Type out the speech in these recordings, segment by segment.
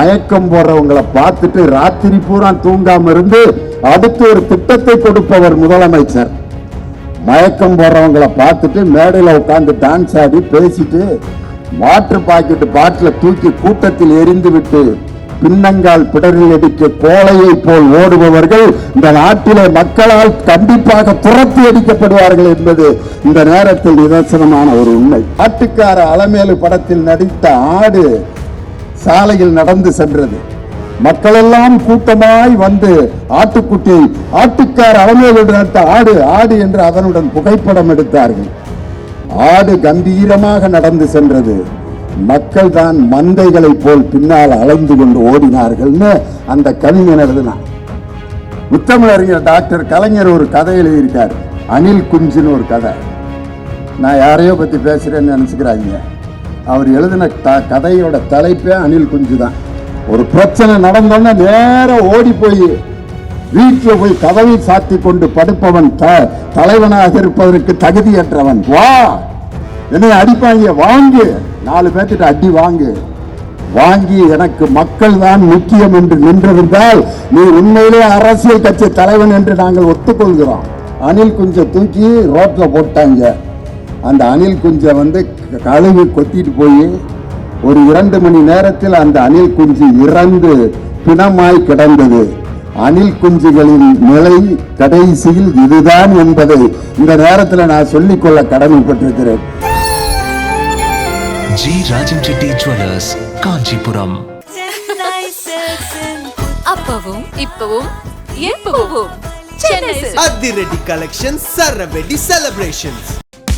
மயக்கம் போடுறவங்களை பார்த்துட்டு ராத்திரி பூரா தூங்காம இருந்து அடுத்து ஒரு திட்டத்தை கொடுப்பவர் முதலமைச்சர். மயக்கம் போடுறவங்களை பார்த்துட்டு மேடையில் உட்காந்து டான்ஸ் ஆடி பேசிட்டு வாட்டர் பாக்கெட் பாட்டில் தூக்கி கூட்டத்தில் எரிந்து விட்டு பின்னங்கால் பிடரில் அடிக்க கோலையை போல் ஓடுபவர்கள் இந்த நாட்டிலே மக்களால் கண்டிப்பாக துரத்தி அடிக்கப்படுவார்கள் என்பது இந்த நேரத்தில் நிதர்சனமான ஒரு உண்மை. ஆட்டுக்கார அலமேலு படத்தில் நடித்த ஆடு சாலையில் நடந்து சென்றது. மக்களெல்லாம் கூட்டமாய் வந்து ஆட்டுக்குட்டி ஆட்டுக்கார் அலமேலு நட்ட ஆடு ஆடு என்று அதனுடன் புகைப்படம் எடுத்தார்கள். ஆடு கம்பீரமாக நடந்து சென்றது. மக்கள் தான் மந்தைகளைப் போல் பின்னால் அலைந்து கொண்டு ஓடினார்கள்னு அந்த கவிஞன் எழுதினான். முத்தமிழறிஞர் டாக்டர் கலைஞர் ஒரு கதை எழுதியிருக்கார். அனில் குஞ்சுன்னு ஒரு கதை. நான் யாரையோ பத்தி பேசுகிறேன்னு நினச்சிக்கிறாங்க. அவர் எழுதின த- கதையோட தலைப்பே அனில் குஞ்சு தான். ஒரு பிரச்சனை நடந்தோன்னே நேரம் ஓடி போய் வீட்டில் போய் கதவை சாத்தி கொண்டு படுப்பவன் த- தலைவனாக இருப்பதற்கு தகுதியற்றவன். வா! என்னை அடிப்பாங்க வாங்கு! நாலு பேர்த்திட்ட அடி வாங்கு. வாங்கி எனக்கு மக்கள் தான் முக்கியம் என்று நின்றிருந்தால் நீ உண்மையிலே அரசியல் கட்சி தலைவன் என்று நாங்கள் ஒத்துக்கொள்கிறோம். அனில் குஞ்சை தூக்கி ரோட்டில் போட்டாங்க. அந்த அணில் குஞ்சை வந்து கழுவி கொத்திட்டு போய் ஒரு இரண்டு மணி நேரத்தில் அந்த அணில் குஞ்சு இறந்து பிணமாய் கிடந்தது. அணில் குஞ்சுகளின் நிலை கடைசியில் இதுதான் என்பதை இந்த நேரத்தில் நான் சொல்லிக்கொள்ள கடமைப்பட்டிருக்கிறேன். G Rajan Reddy jewellers Kanchipuram. அப்பவும் இப்பவும் எப்பவும். அதிரடி கலெக்ஷன் சரவெடி செலிப்ரேஷன்ஸ்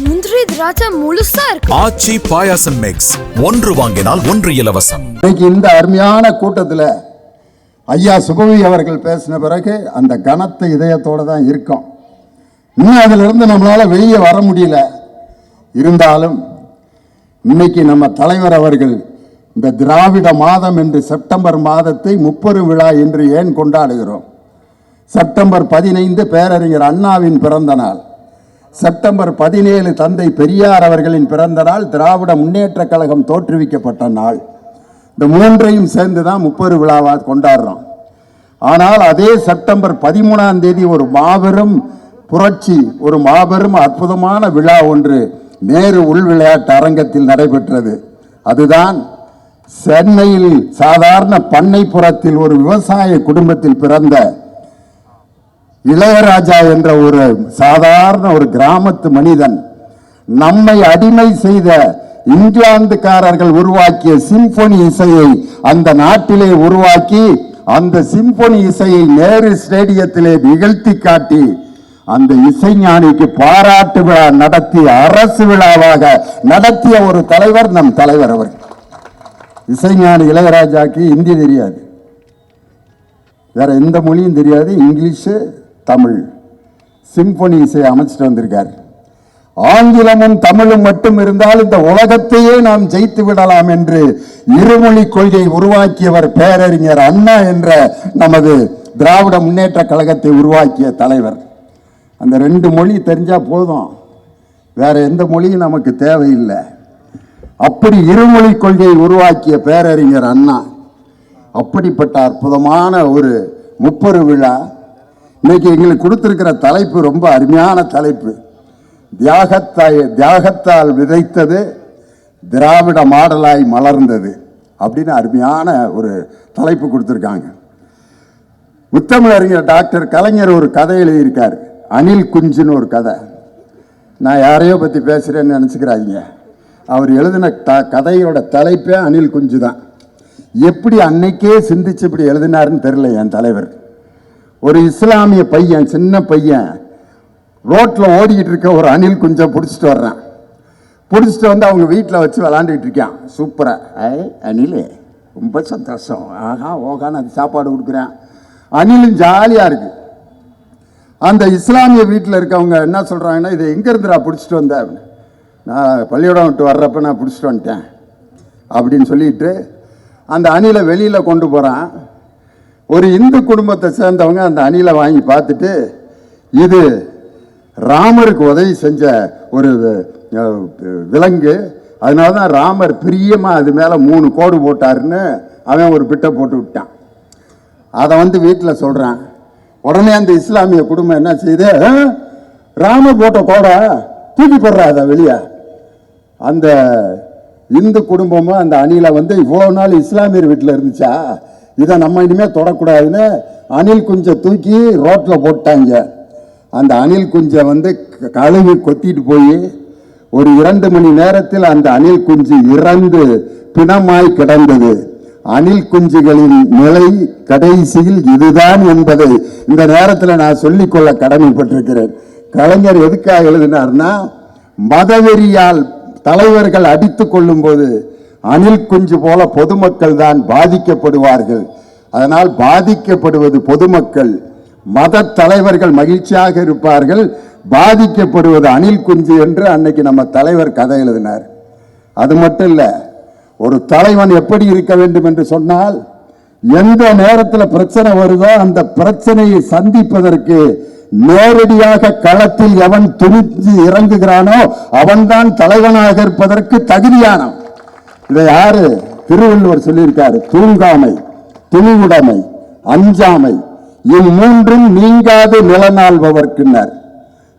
முந்திரி திராட்சை முழுசா இருக்கு. ஆச்சி பாயாசம் மிக்ஸ் ஒன்று வாங்கினால் ஒன்று இலவசம். இன்னைக்கு இந்த அருமையான கூட்டத்தில் ஐயா சுபவி அவர்கள் பேசின பிறகு அந்த கனத்த இதயத்தோட தான் இருக்கோம். இன்னும் அதிலிருந்து நம்மளால வெளியே வர முடியல. இருந்தாலும் இன்னைக்கு நம்ம தலைவர் அவர்கள் இந்த திராவிட மாதம் என்று செப்டம்பர் மாதத்தை முப்பெரு விழா என்று ஏன் கொண்டாடுகிறோம்? செப்டம்பர் பதினைந்து பேரறிஞர் அண்ணாவின் பிறந்த நாள். செப்டம்பர் பதினேழு தந்தை பெரியார் அவர்களின் பிறந்த நாள் திராவிட முன்னேற்ற கழகம் தோற்றுவிக்கப்பட்ட நாள். இந்த மூன்றையும் சேர்ந்து தான் முப்பது விழாவாக கொண்டாடுறோம். ஆனால் அதே செப்டம்பர் பதிமூணாம் தேதி ஒரு மாபெரும் புரட்சி ஒரு மாபெரும் அற்புதமான விழா ஒன்று நேரு உள் விளையாட்டு அரங்கத்தில் நடைபெற்றது. அதுதான் சென்னையில் சாதாரண பண்ணைப்புறத்தில் ஒரு விவசாய குடும்பத்தில் பிறந்த இளையராஜா என்ற ஒரு சாதாரண ஒரு கிராமத்து மனிதன் நம்மை அடிமை செய்த இங்கிலாந்துக்காரர்கள் உருவாக்கிய சிம்பொனி இசையை அந்த நாட்டிலே உருவாக்கி அந்த சிம்பொனி இசையை நேரு ஸ்டேடியத்திலே நிகழ்த்தி காட்டி அந்த இசைஞானிக்கு பாராட்டு விழா நடத்தி அரசு விழாவாக நடத்திய ஒரு தலைவர் நம் தலைவர் அவர். இசைஞானி இளையராஜாக்கு இந்தி தெரியாது. வேற எந்த மொழியும் தெரியாது இங்கிலீஷு தமிழ் சிம்பொனி இசை அமைச்சிட்டு வந்திருக்கார். ஆங்கிலமும் தமிழும் மட்டும் இருந்தால் இந்த உலகத்தையே நாம் ஜெயித்து விடலாம் என்று இருமொழி கொள்கை உருவாக்கியவர் பேரறிஞர் அண்ணா என்ற நமது திராவிட முன்னேற்ற கழகத்தை உருவாக்கிய தலைவர். அந்த ரெண்டு மொழி தெரிஞ்சா போதும். வேற எந்த மொழியும் நமக்கு தேவையில்லை. அப்படி இருமொழி கொள்கையை உருவாக்கிய பேரறிஞர் அண்ணா. அப்படிப்பட்ட அற்புதமான ஒரு முப்பரு விழா இன்னைக்கு எங்களுக்கு கொடுத்துருக்கிற தலைப்பு ரொம்ப அருமையான தலைப்பு. தியாகத்தாய் தியாகத்தால் விதைத்தது திராவிட மாடலாய் மலர்ந்தது அப்படின்னு அருமையான ஒரு தலைப்பு கொடுத்துருக்காங்க. முத்தமிழறிஞர் டாக்டர் கலைஞர் ஒரு கதை எழுதியிருக்கார். அனில் குஞ்சுன்னு ஒரு கதை. நான் யாரையோ பற்றி பேசுகிறேன்னு நினச்சிக்கிறாதீங்க. அவர் எழுதின த கதையோட தலைப்பே அனில் குஞ்சு தான். எப்படி அன்னைக்கே சிந்திச்சு இப்படி எழுதினாருன்னு தெரில என் தலைவர். ஒரு இஸ்லாமிய பையன் சின்ன பையன் ரோட்டில் ஓடிக்கிட்டு இருக்க ஒரு அணில் குஞ்சை பிடிச்சிட்டு வர்றான். பிடிச்சிட்டு வந்து அவங்க வீட்டில் வச்சு விளாண்டுட்டு இருக்கான். சூப்பராக ஐ அணில் ரொம்ப சந்தோஷம். ஆஹா ஓகான்னு அது சாப்பாடு கொடுக்குறேன். அணிலும் ஜாலியாக இருக்கு. அந்த இஸ்லாமிய வீட்டில் இருக்கவங்க என்ன சொல்கிறாங்கன்னா இதை எங்கேருந்துடா பிடிச்சிட்டு வந்த? அப்படின்னு. நான் பள்ளிக்கூடம் விட்டு வர்றப்ப நான் பிடிச்சிட்டு வந்துட்டேன். அப்படின்னு சொல்லிட்டு அந்த அணிலை வெளியில் கொண்டு போகிறான் ஒரு இந்து குடும்பத்தை சேர்ந்தவங்க அந்த அணிலை வாங்கி பார்த்துட்டு இது ராமருக்கு உதவி செஞ்ச ஒரு விலங்கு. அதனால தான் ராமர் பிரியமாக அது மேலே மூணு கோடு போட்டாருன்னு அவன் ஒரு பிட்டை போட்டு விட்டான். அதை வந்து வீட்டில் சொல்கிறான் உடனே அந்த இஸ்லாமிய குடும்பம் என்ன செய்யுது? ராம போட்ட கோடை தூக்கி போடுறா அதை வெளியே. அந்த இந்து குடும்பமும் அந்த அணியில் வந்து இவ்வளோ நாள் இஸ்லாமியர் வீட்டில் இருந்துச்சா? இதை நம்ம இனிமேல் தொடக்கூடாதுன்னு அணில் குஞ்சை தூக்கி ரோட்டில் போட்டாங்க. அந்த அணில் குஞ்சை வந்து க- கழுவி கொத்திட்டு போய் ஒரு இரண்டு மணி நேரத்தில் அந்த அணில் குஞ்சு இறந்து பிணமாய் கிடந்தது. அணில் குஞ்சுகளின் நிலை கடைசியில் இதுதான் என்பதை இந்த நேரத்தில் நான் சொல்லிக்கொள்ள கடமைப்பட்டிருக்கிறேன். கலைஞர் எதுக்காக எழுதினார்னா மதவெறியால் தலைவர்கள் அடித்து கொள்ளும் போது அணில் குஞ்சு போல பொதுமக்கள் தான் பாதிக்கப்படுவார்கள். அதனால் பாதிக்கப்படுவது பொதுமக்கள். மத தலைவர்கள் மகிழ்ச்சியாக இருப்பார்கள். பாதிக்கப்படுவது அணில் குஞ்சு என்று அன்னைக்கு நம்ம தலைவர் கதை எழுதினார். அது மட்டும் இல்லை ஒரு தலைவன் எப்படி இருக்க வேண்டும் என்று சொன்னால் எந்த நேரத்தில் பிரச்சனை வருதோ அந்த பிரச்சனையை சந்திப்பதற்கு நேரடியாக களத்தில் எவன் துணிஞ்சு இறங்குகிறானோ அவன்தான் தலைவனாக இருப்பதற்கு தகுதியானவன். இதை யாரு? திருவள்ளுவர் சொல்லியிருக்காரு. தூங்காமை துணிவுடைமை அஞ்சாமை. இம்மூன்றும் நீங்காது நிலநாள்பவர்க்குனர்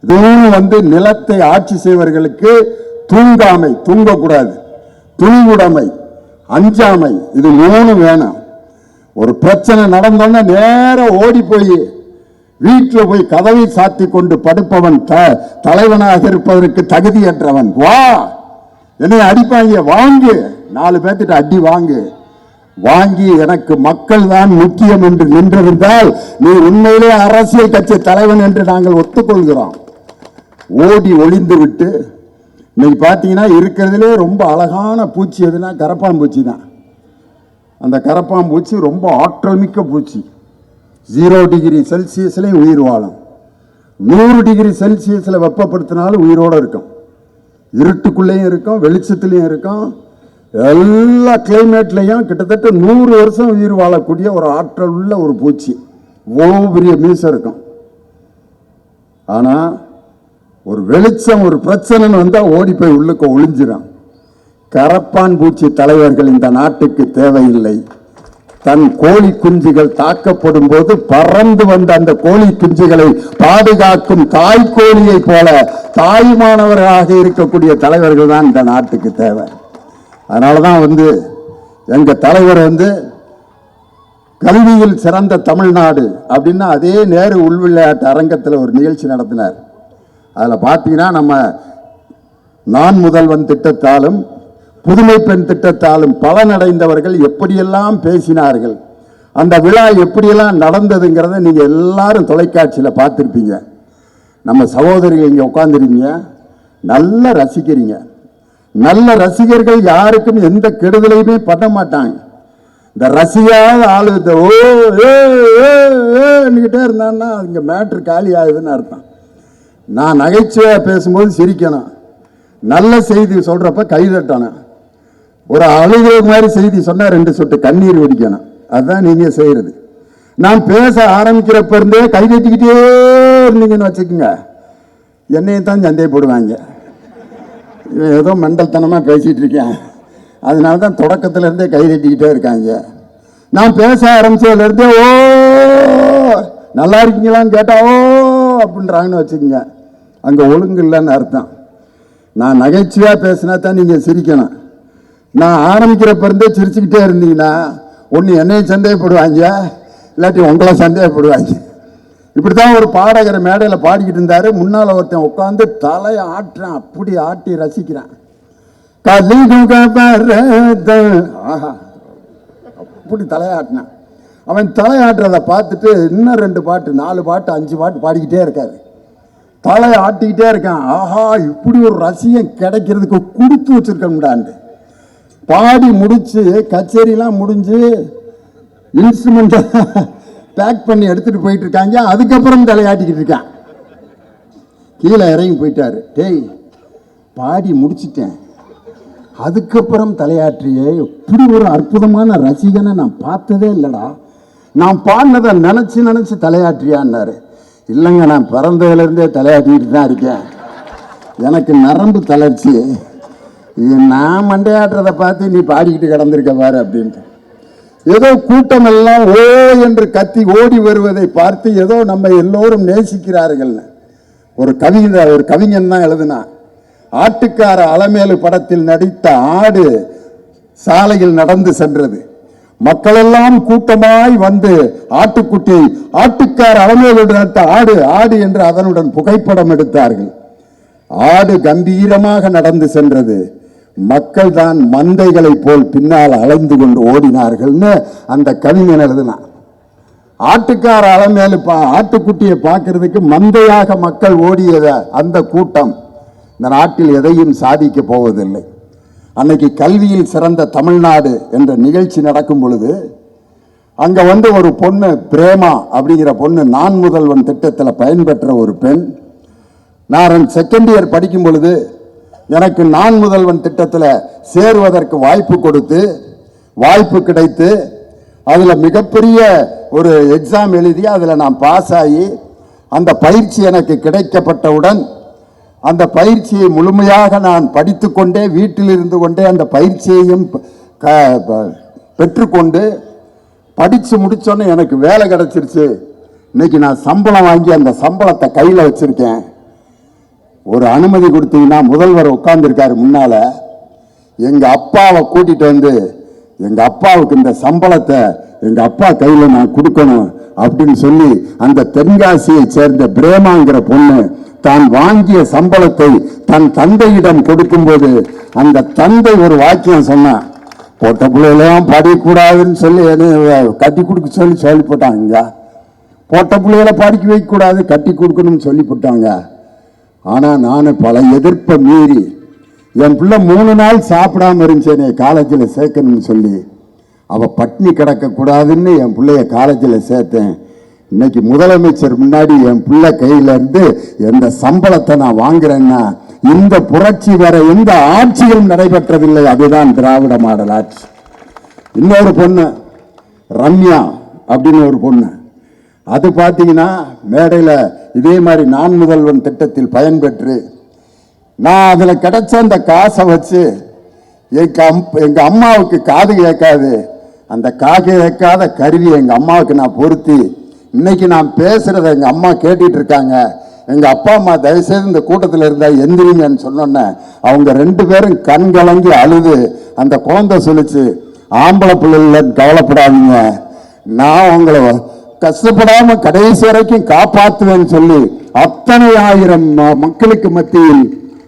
இதுவும் வந்து நிலத்தை ஆட்சி செய்வர்களுக்கு தூங்காமை தூங்கக்கூடாது. துணிவுடைமை அஞ்சாமை இது மூணு வேணும். ஒரு பிரச்சனை நடந்தோன்னா நேரம் ஓடி போய் வீட்டில் போய் கதவை சாத்தி கொண்டு படுப்பவன் த- தலைவனாக இருப்பதற்கு தகுதியற்றவன். வா! என்னை அடிப்பாங்க வாங்கு. நாலு பேர்த்திட்ட அடி வாங்கு. வாங்கி எனக்கு மக்கள் தான் முக்கியம் என்று நின்றிருந்தால் நீ உண்மையிலே அரசியல் கட்சி தலைவன் என்று நாங்கள் ஒத்துக்கொள்கிறோம். ஓடி ஒளிந்து விட்டு இன்னைக்கு பார்த்தீங்கன்னா இருக்கிறதுலே ரொம்ப அழகான பூச்சி எதுனா கரப்பான் பூச்சி தான். அந்த கரப்பான்பூச்சி ரொம்ப ஆற்றல் மிக்க பூச்சி. ஜீரோ டிகிரி செல்சியஸ்லேயும் உயிர் வாழும். நூறு டிகிரி செல்சியஸில் வெப்பப்படுத்தினாலும் உயிரோடு இருக்கும். இருட்டுக்குள்ளேயும் இருக்கும் வெளிச்சத்துலேயும் இருக்கும் எல்லா கிளைமேட்லேயும் கிட்டத்தட்ட நூறு வருஷம் உயிர் வாழக்கூடிய ஒரு ஆற்றல் உள்ள ஒரு பூச்சி. இவ்வளோ பெரிய மீசம் இருக்கும். ஆனால் ஒரு வெளிச்சம் ஒரு பிரச்சனைன்னு வந்தால் ஓடி போய் உள்ளுக்க ஒளிஞ்சிடும் கரப்பான் பூச்சி தலைவர்கள் இந்த நாட்டுக்கு தேவையில்லை. தன் கோழி குஞ்சுகள் தாக்கப்படும் போது பறந்து வந்த அந்த கோழி குஞ்சுகளை பாதுகாக்கும் தாய் கோழியை போல தாய்மானவர்களாக இருக்கக்கூடிய தலைவர்கள் தான் இந்த நாட்டுக்கு தேவை. அதனால தான் வந்து எங்கள் தலைவர் வந்து கல்வியில் சிறந்த தமிழ்நாடு அப்படின்னா அதே நேரு உள்விளையாட்டு அரங்கத்தில் ஒரு நிகழ்ச்சி நடத்தினார். அதில் பார்த்தீங்கன்னா நம்ம நான் முதல்வன் திட்டத்தாலும் புதுமை பெண் திட்டத்தாலும் பலனடைந்தவர்கள் எப்படியெல்லாம் பேசினார்கள்? அந்த விழா எப்படியெல்லாம் நடந்ததுங்கிறத நீங்கள் எல்லாரும் தொலைக்காட்சியில் பார்த்துருப்பீங்க. நம்ம சகோதரிகள் இங்கே உட்காந்துருக்கீங்க நல்லா ரசிக்கிறீங்க. நல்ல ரசிகர்கள் யாருக்கும் எந்த கெடுதலையுமே பண்ண மாட்டாங்க. இந்த ரசிகாத ஆளு இந்த ஓ ஏ ஏன்னுக்கிட்டே இருந்தான்னா இங்கே மேட்ரு காலி ஆகுதுன்னு அர்த்தம். நான் நகைச்சுவையாக பேசும்போது சிரிக்கணும். நல்ல செய்தி சொல்கிறப்ப கைதட்டணும் ஒரு அழுகை மாதிரி செய்தி சொன்னா ரெண்டு சொட்டு கண்ணீர் வெடிக்கணும். அதுதான் நீங்க செய்யறது. நான் பேச ஆரம்பிக்கிறப்ப இருந்தே கை கட்டிக்கிட்டே இருந்தீங்கன்னு வச்சுக்கோங்க. என்னையும் தான் சந்தேகப்படுவாங்க ஏதோ மண்டல்தனமா பேசிட்டு இருக்கேன். அதனால தான் தொடக்கத்துல இருந்தே கை கட்டிக்கிட்டே இருக்காங்க. நான் பேச ஆரம்பிச்சதுல இருந்தே ஓ நல்லா இருக்கீங்களான்னு கேட்டா ஓ அப்படின்றாங்கன்னு வச்சுக்கோங்க. அங்க ஒழுங்கு இல்லைன்னு அர்த்தம். நான் நகைச்சுவையாக பேசினா தான் நீங்கள் சிரிக்கணும். நான் ஆரம்பிக்கிறப்ப இருந்தே சிரிச்சுக்கிட்டே இருந்தீங்கன்னா ஒன்று என்னையும் சந்தேகப்படுவாங்க இல்லாட்டி உங்களை சந்தேகப்படுவாங்க. இப்படி தான் ஒரு பாடகர் மேடையில் பாடிக்கிட்டு இருந்தார். முன்னால் ஒருத்தன் உட்காந்து தலையை ஆட்டுறான் அப்படி ஆட்டி ரசிக்கிறான். ஆஹா அப்படி தலையாட்டினான் அவன் தலையாட்டுறதை பார்த்துட்டு இன்னும் ரெண்டு பாட்டு நாலு பாட்டு அஞ்சு பாட்டு பாடிக்கிட்டே இருக்காரு. தலையை ஆட்டிக்கிட்டே இருக்கான். ஆஹா இப்படி ஒரு ரசியம் கிடைக்கிறதுக்கு கொடுத்து வச்சிருக்கோம்டாண்டு பாடி முடிச்சு கச்சேரிலாம் முடிஞ்சு இன்ஸ்ட்ருமெண்ட்டை பேக் பண்ணி எடுத்துட்டு போயிட்டு இருக்காங்க. அதுக்கப்புறம் தலையாட்டிக்கிட்டு இருக்கான். கீழே இறங்கி போயிட்டாரு. டேய் பாடி முடிச்சிட்டேன். அதுக்கப்புறம் தலையாற்றிய எப்படி ஒரு அற்புதமான ரசிகனை நான் பார்த்ததே இல்லைடா. நான் பாடினதை நினச்சி நினச்சி தலையாற்றியான்னாரு இல்லைங்க நான் பிறந்ததுலேருந்தே தலையாட்டிக்கிட்டு தான் இருக்கேன். எனக்கு நரம்பு தளர்ச்சி. இது நான் மண்டையாடுறதை பார்த்து நீ பாடிக்கிட்டு கிடந்திருக்க பாரு அப்படின்ட்டு. ஏதோ கூட்டம் எல்லாம் ஓ என்று கத்தி ஓடி வருவதை பார்த்து ஏதோ நம்ம எல்லோரும் நேசிக்கிறார்கள் ஒரு கவிஞர் ஒரு கவிஞன் தான் எழுதினா ஆட்டுக்கார அலமேலு படத்தில் நடித்த ஆடு சாலையில் நடந்து சென்றது. மக்களெல்லாம் கூட்டமாய் வந்து ஆட்டுக்குட்டி ஆட்டுக்கார அலமேலு நடித்த ஆடு ஆடு என்று அதனுடன் புகைப்படம் எடுத்தார்கள். ஆடு கம்பீரமாக நடந்து சென்றது. மக்கள் தான் மந்தைகளைப் போல் பின்னால் அலைந்து கொண்டு ஓடினார்கள்னு அந்த கவிஞன் எழுதினான். ஆட்டுக்கார அலமேலு பா ஆட்டுக்குட்டியை பார்க்கறதுக்கு மந்தையாக மக்கள் ஓடியத அந்த கூட்டம் இந்த நாட்டில் எதையும் சாதிக்க போவதில்லை. அன்னைக்கு கல்வியில் சிறந்த தமிழ்நாடு என்ற நிகழ்ச்சி நடக்கும் பொழுது அங்கே வந்து ஒரு பொண்ணு பிரேமா அப்படிங்கிற பொண்ணு நான் முதல்வன் திட்டத்தில் பயன்பெற்ற ஒரு பெண். நான் செகண்ட் இயர் படிக்கும் பொழுது எனக்கு நான் முதல்வன் திட்டத்தில் சேருவதற்கு வாய்ப்பு கொடுத்து வாய்ப்பு கிடைத்து அதில் மிகப்பெரிய ஒரு எக்ஸாம் எழுதி அதில் நான் பாஸ் ஆகி அந்த பயிற்சி எனக்கு கிடைக்கப்பட்டவுடன் அந்த பயிற்சியை முழுமையாக நான் படித்துக்கொண்டே வீட்டில் இருந்து கொண்டே அந்த பயிற்சியையும் பெற்றுக்கொண்டு படித்து முடிச்சோன்னே எனக்கு வேலை கிடச்சிருச்சு. இன்னைக்கு நான் சம்பளம் வாங்கி அந்த சம்பளத்தை கையில் வச்சுருக்கேன். ஒரு அனுமதி கொடுத்தீங்கன்னா முதல்வர் உட்கார்ந்துருக்காரு முன்னால. எங்க அப்பாவை கூட்டிட்டு வந்து எங்க அப்பாவுக்கு இந்த சம்பளத்தை எங்க அப்பா கையில நான் கொடுக்கணும் அப்படின்னு சொல்லி அந்த தென்காசியை சேர்ந்த பிரேமாங்கிற பொண்ணு தான் வாங்கிய சம்பளத்தை தன் தந்தையிடம் கொடுக்கும்போது அந்த தந்தை ஒரு வாக்கியம் சொன்னான் போட்ட பிள்ளைகளையும் படிக்கக்கூடாதுன்னு சொல்லி என்னைய கட்டி கொடுக்க சொல்லி சொல்லி போட்டாங்க போட்ட பிள்ளைகளை படிக்க வைக்கக்கூடாது கட்டி கொடுக்கணும்னு சொல்லி போட்டாங்க. ஆனால் நான் பல எதிர்ப்பை மீறி என் பிள்ளை மூணு நாள் சாப்பிடாம இருந்துச்சேனே காலேஜில் சேர்க்கணும்னு சொல்லி அவள் பட்னி கிடக்கக்கூடாதுன்னு என் பிள்ளைய காலேஜில் சேர்த்தேன். இன்னைக்கு முதலமைச்சர் முன்னாடி என் பிள்ளை கையிலேருந்து எந்த சம்பளத்தை நான் வாங்குறேன்னா இந்த புரட்சி வர எந்த ஆட்சியும் நடைபெற்றதில்லை. அதுதான் திராவிட மாடல் ஆட்சி. இன்னொரு பொண்ணு ரம்யா அப்படின்னு ஒரு பொண்ணு. அது பார்த்தீங்கன்னா மேடையில் இதே மாதிரி நான் முதல்வன் திட்டத்தில் பயன்பெற்று நான் அதில் கிடைச்ச அந்த காசை வச்சு எங்கள் அம் எங்கள் அம்மாவுக்கு காது கேட்காது. அந்த காது கேட்காத கருவி எங்கள் அம்மாவுக்கு நான் பொருத்தி. இன்னைக்கு நான் பேசுகிறத எங்கள் அம்மா கேட்டுட்டு இருக்காங்க. எங்கள் அப்பா அம்மா தயவுசெய்து இந்த கூட்டத்தில் இருந்தால் எந்திரிங்கன்னு சொன்னோன்னே அவங்க ரெண்டு பேரும் கண் கலங்கி அழுது அந்த குழந்தை சொல்லிச்சு ஆம்பளை பிள்ளைகள் கவலைப்படாதீங்க. நான் உங்களை கஷ்டப்படாம கடைசி வரைக்கும் காப்பாற்றுவேன்னு சொல்லி அத்தனை ஆயிரம் மக்களுக்கு மத்தியில்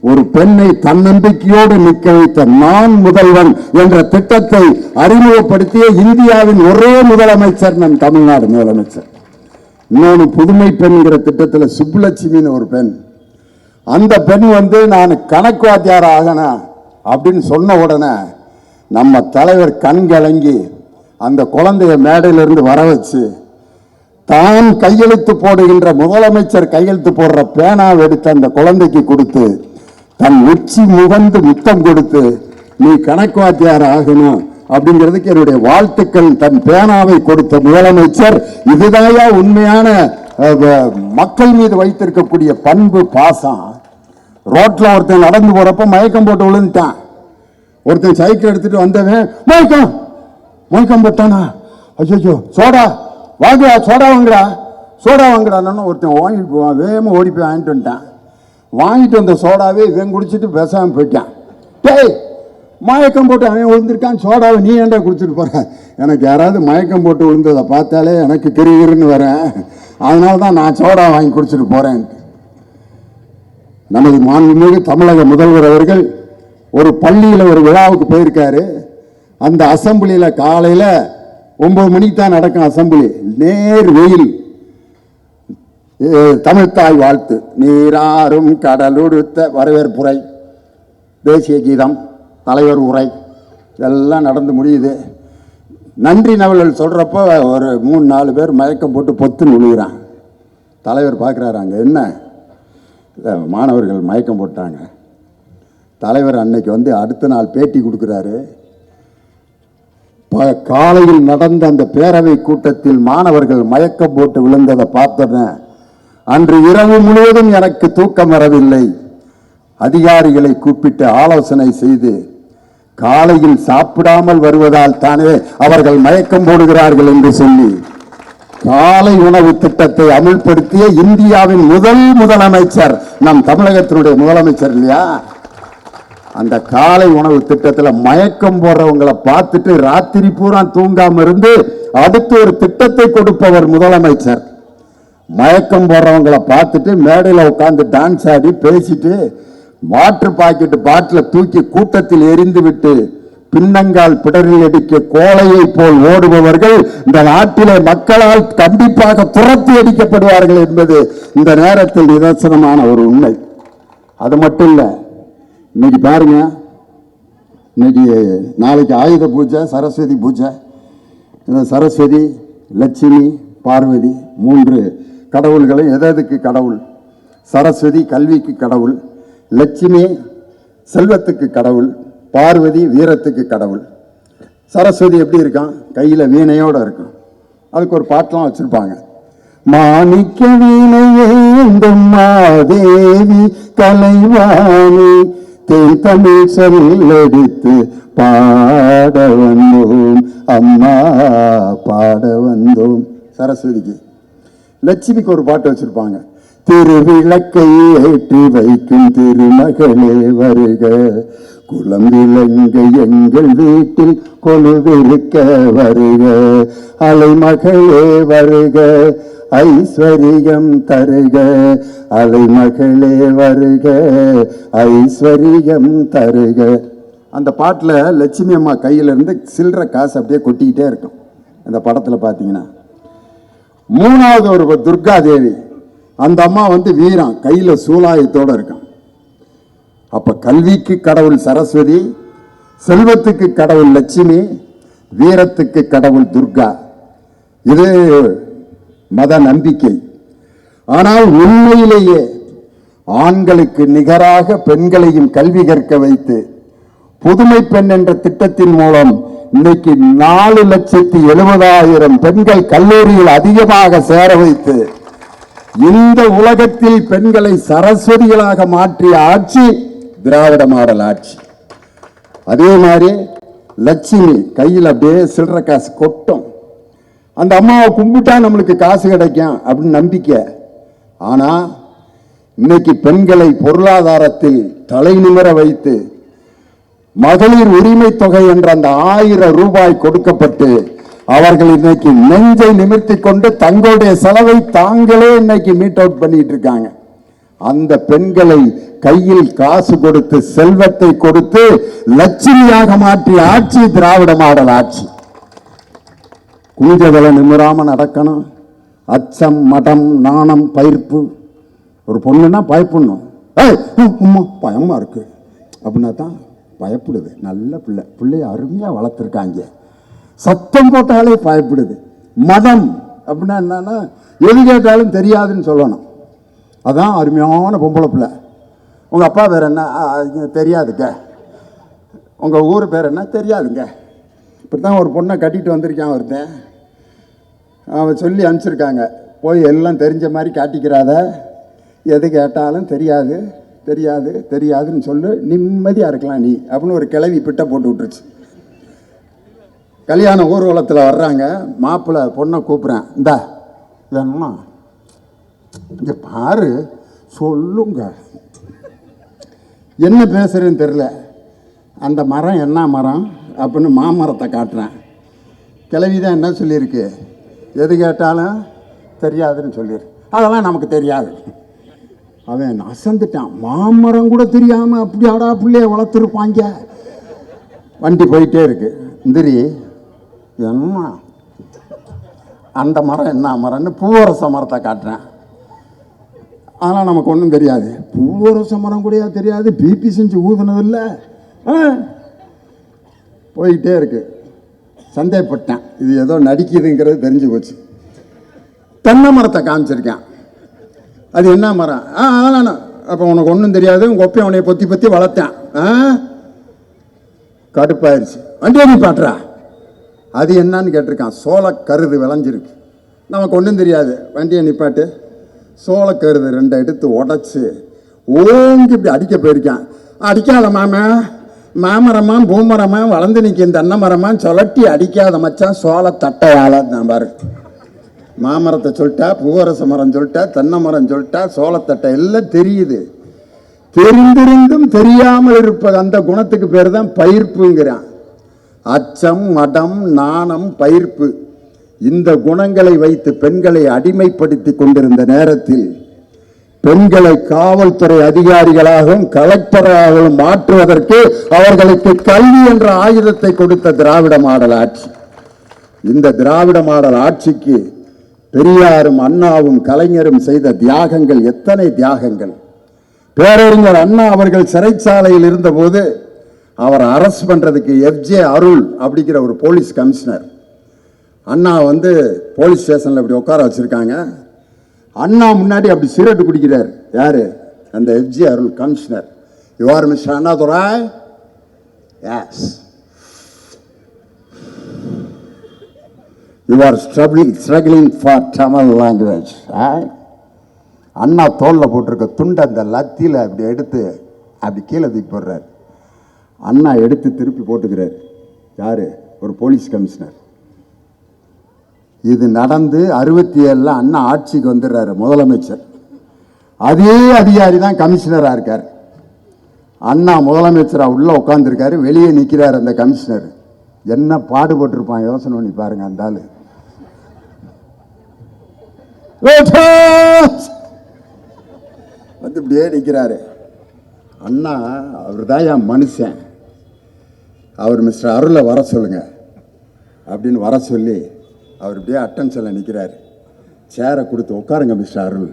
ஒரு பெண்ணை தன்னம்பிக்கையோடு நிற்க வைத்த நான் முதல்வன் என்ற திட்டத்தை அறிமுகப்படுத்திய இந்தியாவின் ஒரே முதலமைச்சர் நம் தமிழ்நாடு முதலமைச்சர். இன்னொன்று புதுமை பெண்கிற திட்டத்தில் சுப்புலட்சுமின்னு ஒரு பெண். அந்த பெண் வந்து நான் கணக்கு வாத்தியார் ஆகணும் அப்படின்னு சொன்ன உடனே நம்ம தலைவர் கண் கலங்கி அந்த குழந்தைய மேடையிலிருந்து வர வச்சு தான் கையெழுத்து போடுகின்ற முதலமைச்சர் கையெழுத்து போடுற பேனாவை எடுத்து அந்த குழந்தைக்கு கொடுத்து தன் உச்சி முகந்து முத்தம் கொடுத்து நீ கணக்கு வாத்தியார் ஆகணும் அப்படிங்கிறதுக்கு என்னுடைய வாழ்த்துக்கள். தன் பேனாவை கொடுத்த முதலமைச்சர் இதுதாயா உண்மையான மக்கள் மீது வைத்திருக்கக்கூடிய பண்பு பாசம் ரோட்ல ஒருத்தன் நடந்து போறப்ப மயக்கம் போட்டு விழுந்துட்டான். ஒருத்தன் சைக்கிள் எடுத்துட்டு வந்தவன் மயக்கம்! மயக்கம் போட்டானா? ஐயோ சோடா! வாங்கடா சோடா வாங்குடா. சோடா வாங்குடான்னு ஒருத்தன் வாங்கிட்டு போவான். வேகமாக ஓடி போய் வாங்கிட்டு வந்துட்டான். வாங்கிட்டு வந்த சோடாவே இவன் குடிச்சிட்டு பேசாமல் போயிட்டான். டேய் மயக்கம் போட்டு அவன் விழுந்திருக்கான் சோடாவை நீ ஏண்டா குடிச்சிட்டு போற? எனக்கு யாராவது மயக்கம் போட்டு விழுந்ததை பார்த்தாலே எனக்கு கிரிகிருன்னு வரேன் அதனால தான் நான் சோடா வாங்கி குடிச்சிட்டு போகிறேன் நமது மாண்புமிகு தமிழக முதல்வர் அவர்கள் ஒரு பள்ளியில் ஒரு விழாவுக்கு போயிருக்காரு. அந்த அசம்பிளியில் காலையில் ஒன்பது மணிக்கு தான் நடக்கும் அசம்பிளி. நேர் வெயில். தமிழ்த்தாய் வாழ்த்து. நீராறும் கடலுடுத்த வரவேற்புரை. தேசிய கீதம் தலைவர் உரை. இதெல்லாம் நடந்து முடியுது. நன்றி நவல்கள் சொல்கிறப்போ ஒரு மூணு நாலு பேர் மயக்கம் போட்டு பொத்துன்னு விழுகிறான் தலைவர் பார்க்குறாரு அங்கே என்ன? மாணவர்கள் மயக்கம் போட்டாங்க. தலைவர் அன்னைக்கு வந்து அடுத்த நாள் பேட்டி கொடுக்குறாரு. காலையில் நடந்த அந்த பேரவை கூட்டத்தில் மாணவர்கள் மயக்கம் போட்டு விழுந்ததை பார்த்தன அன்று இரவு முழுவதும் எனக்கு தூக்கம் வரவில்லை. அதிகாரிகளை கூப்பிட்டு ஆலோசனை செய்து காலையில் சாப்பிடாமல் வருவதால் தானே அவர்கள் மயக்கம் போடுகிறார்கள் என்று சொல்லி காலை உணவு திட்டத்தை அமுல்படுத்திய இந்தியாவின் முதல் முதலமைச்சர் நம் தமிழகத்தினுடைய முதலமைச்சர் இல்லையா? அந்த காலை உணவு திட்டத்தில் மயக்கம் போடுறவங்களை பார்த்துட்டு ராத்திரி பூரா தூங்காம இருந்து அடுத்து ஒரு திட்டத்தை கொடுப்பவர் முதலமைச்சர். மயக்கம் போடுறவங்களை பார்த்துட்டு மேடையில் உட்காந்து டான்ஸ் ஆடி பேசிட்டு வாட்டர் பாக்கெட்டு பாட்டில் தூக்கி கூட்டத்தில் எரிந்து விட்டு பின்னங்கால் பிடரில் அடிக்க கோலையை போல் ஓடுபவர்கள் இந்த நாட்டிலே மக்களால் கண்டிப்பாக துரத்தி அடிக்கப்படுவார்கள் என்பது இந்த நேரத்தில் நிதர்சனமான ஒரு உண்மை. அது மட்டும் இல்லை இன்னைக்கு பாருங்க. இன்னைக்கு நாளைக்கு ஆயுத பூஜை சரஸ்வதி பூஜை. இந்த சரஸ்வதி லட்சுமி பார்வதி மூன்று கடவுள்களை எதற்கு கடவுள்? சரஸ்வதி கல்விக்கு கடவுள் லட்சுமி செல்வத்துக்கு கடவுள் பார்வதி வீரத்துக்கு கடவுள். சரஸ்வதி எப்படி இருக்கான்? கையில் வீணையோடு இருக்கும் அதுக்கு ஒரு பாட்டெலாம் வச்சுருப்பாங்க. மாணிக்க வீணையே மாதேவி கலைவாணி தேன் தமிழ் சொல்லெடுத்து பாட வந்தோம். அம்மா பாட வந்தோம். சரஸ்வதிக்கு. லட்சுமிக்கு ஒரு பாட்டு வச்சிருப்பாங்க. திருவிளக்கை ஏற்றி வைக்கும் திருமகளே வருக. குளம் விளங்க எங்கள் வீட்டில் கொலுவிருக்க வருக. அலைமகளே வருக. ஐஸ்வரியம் தருக. அலைமகளே வருக. ஐஸ்வரியம் தருக. அந்த பாட்டில் லட்சுமி அம்மா கையில இருந்து சில்லற காசு அப்படியே கொட்டிக்கிட்டே இருக்கும். அந்த படத்தில் பார்த்தீங்கன்னா மூணாவது ஒரு துர்கா தேவி அந்த அம்மா வந்து வீரம் கையில் சூலாயத்தோடு இருக்கான். அப்போ கல்விக்கு கடவுள் சரஸ்வதி செல்வத்துக்கு கடவுள் லட்சுமி வீரத்துக்கு கடவுள் துர்கா. இது மத நம்பிக்கை. ஆனால் உண்மையிலேயே ஆண்களுக்கு நிகராக பெண்களையும் கல்வி கற்க வைத்து புதுமை பெண் என்ற திட்டத்தின் மூலம் இன்னைக்கு நாலு லட்சத்தி எழுபதாயிரம் பெண்கள் கல்லூரியில் அதிகமாக சேர வைத்து இந்த உலகத்தில் பெண்களை சரஸ்வதிகளாக மாற்றிய ஆட்சி திராவிட மாடல் ஆட்சி. அதே மாதிரி லட்சுமி கையில் அப்படியே சில்லற காசு கொட்டும். அந்த அம்மாவை கும்பிட்டா நம்மளுக்கு காசு கிடைக்கும் அப்படின்னு நம்பிக்கை. ஆனால் இன்னைக்கு பெண்களை பொருளாதாரத்தில் தலை நிமிர வைத்து மகளிர் உரிமை தொகை என்ற அந்த ஆயிரம் ரூபாய் கொடுக்கப்பட்டு அவர்கள் இன்னைக்கு நெஞ்சை நிமிர்த்தி கொண்டு தங்களுடைய செலவை தாங்களே இன்னைக்கு மீட் அவுட் பண்ணிட்டு இருக்காங்க. அந்த பெண்களை கையில் காசு கொடுத்து செல்வத்தை கொடுத்து லட்சுமியாக மாற்றிய ஆட்சி திராவிட மாடல் ஆட்சி. குஞ்சதலை நிமிராமல் நடக்கணும் அச்சம் மடம் நாணம் பயிர்ப்பு. ஒரு பொண்ணுன்னா பயப்படணும் ஏய் உம், உம்மா பயமா இருக்கு. அப்படின்னா தான் பயப்படுது. நல்ல பிள்ளை. பிள்ளைய அருமையாக வளர்த்துருக்காங்க. சத்தம் போட்டாலே பயப்படுது. மதம் அப்படின்னா என்னன்னா எது கேட்டாலும் தெரியாதுன்னு சொல்லணும். அதான் அருமையான பொம்பளை பிள்ளை. உங்கள் அப்பா பேர் என்ன? தெரியாதுங்க. உங்கள் ஊர் பேர் என்ன? தெரியாதுங்க. இப்படி தான் ஒரு பொண்ணை கட்டிகிட்டு வந்திருக்கான் ஒருத்தன். அவன் சொல்லி அனுப்பிச்சிருக்காங்க. போய் எல்லாம் தெரிஞ்ச மாதிரி காட்டிக்கிறாத. எது கேட்டாலும் தெரியாது தெரியாது தெரியாதுன்னு சொல்லு. நிம்மதியாக இருக்கலாம் நீ. அப்படின்னு ஒரு கிளவி பிட்டை போட்டு விட்டுருச்சு. கல்யாண ஊர்வலத்தில் வர்றாங்க. மாப்பிள்ளை பொண்ணை கூப்பிட்றேன். இந்தா வேணும்னா இங்க பாரு சொல்லுங்க. என்ன பேசுகிறேன்னு தெரில அந்த மரம் என்ன மரம்? அப்படின்னு மாமரத்தை காட்டுறேன். கிளவி தான் என்ன சொல்லியிருக்கு? எது கேட்டாலும் தெரியாதுன்னு சொல்லியிருக்கு. அதெல்லாம் நமக்கு தெரியாது. அவன் அசந்துட்டான். மாமரம் கூட தெரியாமல் அப்படி ஆடா பிள்ளைய வளர்த்துருப்பாங்க. வண்டி போயிட்டே இருக்கு. இந்திரி என்ன? அந்த மரம் என்ன மரம்னு பூவரச மரத்தை காட்டுறேன். ஆனால் நமக்கு ஒன்றும் தெரியாது. பூவரச மரம் கூட தெரியாது. பிபி செஞ்சு ஊதுனதில்லை. ஆ? போயிட்டே இருக்கு. சந்தேகப்பட்டேன். இது ஏதோ நடிக்குதுங்கிறது தெரிஞ்சு போச்சு. தென்னை மரத்தை காமிச்சிருக்கேன். அது என்ன மரம்? ஆ அதெல்லாம் அப்போ உனக்கு ஒன்றும் தெரியாது. உங்கள் ஒப்பையை உன்னைய பொத்தி பொத்தி வளர்த்தேன். ஆ? கடுப்பாயிருச்சு. வண்டியை நீ பாட்டுறா அது என்னன்னு கேட்டிருக்கான். சோளக்கருது விளைஞ்சிருக்கு. நமக்கு ஒன்றும் தெரியாது. வண்டியை நிப்பாட்டு. சோளக்கருது ரெண்டை எடுத்து உடச்சி ஓங்கி இப்படி அடிக்க போயிருக்கேன். அடிக்காத மாமா. மாமரமாக பூமரமாக வளர்ந்து நிற்கும் தென்னை மரமாக சொலட்டி அடிக்காத மச்சான் சோள தட்டையால் நான் பாரு. மாமரத்தை சொல்லிட்டா பூவரச மரம் சொல்லிட்டா தென்னை மரம் சொல்லிட்டா சோளத்தட்டை எல்லாம் தெரியுது. தெரிந்திருந்தும் தெரியாமல் இருப்பது அந்த குணத்துக்கு பேர் தான் பயிர்ப்புங்கிறான். அச்சம் மடம் நாணம் பயிர்ப்பு. இந்த குணங்களை வைத்து பெண்களை அடிமைப்படுத்தி கொண்டிருந்த நேரத்தில் பெண்களை காவல்துறை அதிகாரிகளாகவும் கலெக்டராகவும் மாற்றுவதற்கு அவர்களுக்கு கல்வி என்ற ஆயுதத்தை கொடுத்த திராவிட மாடல் ஆட்சி. இந்த திராவிட மாடல் ஆட்சிக்கு பெரியாரும் அண்ணாவும் கலைஞரும் செய்த தியாகங்கள் எத்தனை தியாகங்கள். பேரறிஞர் அண்ணா அவர்கள் சிறைச்சாலையில் இருந்தபோது அவர் அரெஸ்ட் பண்ணுறதுக்கு எஃப்ஜே அருள் அப்படிங்கிற ஒரு போலீஸ் கமிஷனர். அண்ணா வந்து போலீஸ் ஸ்டேஷனில் இப்படி உட்கார வச்சுருக்காங்க. அண்ணா முன்னாடி அப்படி சிகரெட் குடிக்கிறார் யாரு? அந்த FJ Arul commissioner. Your mister Annadurai yes you are struggling struggling for Tamil language Anna தோளில் போட்டிருக்க துண்டை அந்த லத்தியில் அப்படி எடுத்து அப்படி கீழே தூக்கி போடுறார். அண்ணா எடுத்து திருப்பி போட்டுக்கிறார். யார்? ஒரு போலீஸ் கமிஷனர். இது நடந்து அறுபத்தி ஏழில் அண்ணா ஆட்சிக்கு வந்துடுறாரு முதலமைச்சர். அதே அதிகாரி தான் கமிஷனராக இருக்கார். அண்ணா முதலமைச்சராக உள்ளே உட்காந்துருக்காரு வெளியே நிற்கிறார் அந்த கமிஷனர். என்ன பாடுபட்டிருப்பான்? யோசனை பண்ணி பாருங்க அந்த ஆள். வந்து இப்படியே நிற்கிறாரு அண்ணா அவர் தான் என் மனுஷன். அவர் மிஸ்டர் அருளை வர சொல்லுங்க. அப்படின்னு வர சொல்லி அவர் இப்படியே அட்டன்ஸில் நிற்கிறார் சேரை கொடுத்து உட்காருங்க மிஸ்டர் அருள்.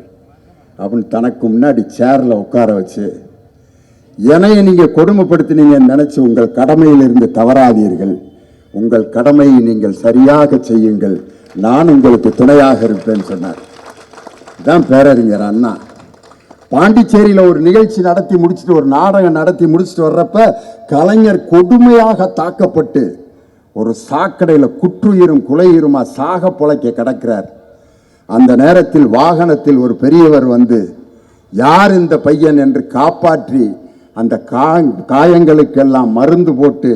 அப்படின்னு தனக்கு முன்னாடி சேரில் உட்கார வச்சு என்னைய நீங்கள் கொடுமைப்படுத்தினீங்கன்னு நினச்சி உங்கள் கடமையிலிருந்து தவறாதீர்கள். உங்கள் கடமையை நீங்கள் சரியாக செய்யுங்கள். நான் உங்களுக்கு துணையாக இருப்பேன்னு சொன்னார். இதான் பேரறிஞர் அண்ணா. பாண்டிச்சேரியில் ஒரு நிகழ்ச்சி நடத்தி முடிச்சுட்டு ஒரு நாடகம் நடத்தி முடிச்சுட்டு வர்றப்ப கலைஞர் கொடுமையாக தாக்கப்பட்டு ஒரு சாக்கடையில் குற்றுயிரும் குலையுருமா சாக புழைக்க கிடக்கிறார். அந்த நேரத்தில் வாகனத்தில் ஒரு பெரியவர் வந்து யார் இந்த பையன்? என்று காப்பாற்றி அந்த காயங்களுக்கெல்லாம் மருந்து போட்டு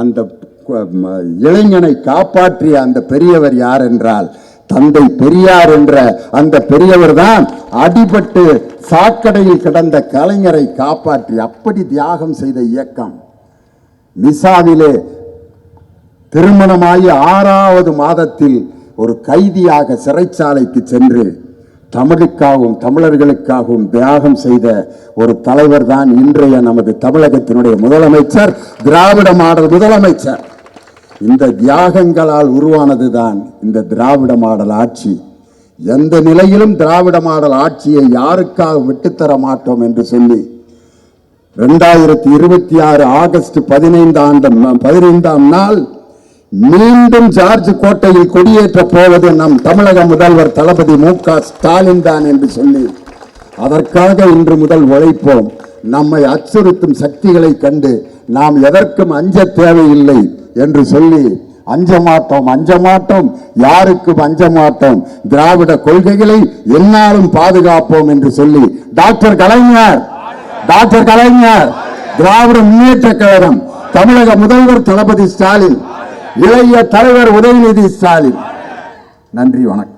அந்த இளைஞனை காப்பாற்றிய அந்த பெரியவர் யார் என்றால் தந்தை பெரியார் என்ற அந்த பெரியவர் தான் அடிபட்டு சாக்கடையில் கிடந்த கலைஞரை காப்பாற்றி அப்படி தியாகம் செய்த இயக்கம். மிசாவிலே திருமணமாகி ஆறாவது மாதத்தில் ஒரு கைதியாக சிறைச்சாலைக்கு சென்று தமிழுக்காகவும் தமிழர்களுக்காகவும் தியாகம் செய்த ஒரு தலைவர் தான் இன்றைய நமது தமிழகத்தினுடைய முதலமைச்சர் திராவிட மாடல் முதலமைச்சர். இந்த தியாகங்களால் உருவானது தான் இந்த திராவிட மாடல் ஆட்சி. எந்த நிலையிலும் திராவிட மாடல் ஆட்சியை யாருக்காக விட்டுத்தர மாட்டோம் என்று சொல்லி ரெண்டாயிரத்தி இருபத்தி ஆறு ஆகஸ்ட் பதினைந்தாம் பதினைந்தாம் நாள் மீண்டும் ஜார்ஜ் கோட்டையில் கொடியேற்ற போவது நம் தமிழக முதல்வர் தளபதி மு க ஸ்டாலின் தான் என்று சொல்லி அதற்காக இன்று முதல் உழைப்போம். நம்மை அச்சுறுத்தும் சக்திகளை கண்டு நாம் எதற்கும் அஞ்ச தேவையில்லை என்று சொல்லி அஞ்ச மாட்டோம் அஞ்ச மாட்டோம் யாருக்கும் அஞ்ச மாட்டோம் திராவிட கொள்கைகளை எல்லாரும் பாதுகாப்போம் என்று சொல்லி டாக்டர் கலைஞர் டாக்டர் கலைஞர் திராவிட முன்னேற்ற கழகம் தமிழக முதல்வர் தளபதி ஸ்டாலின் இளைய தலைவர் உதயநிதி ஸ்டாலின். நன்றி வணக்கம்.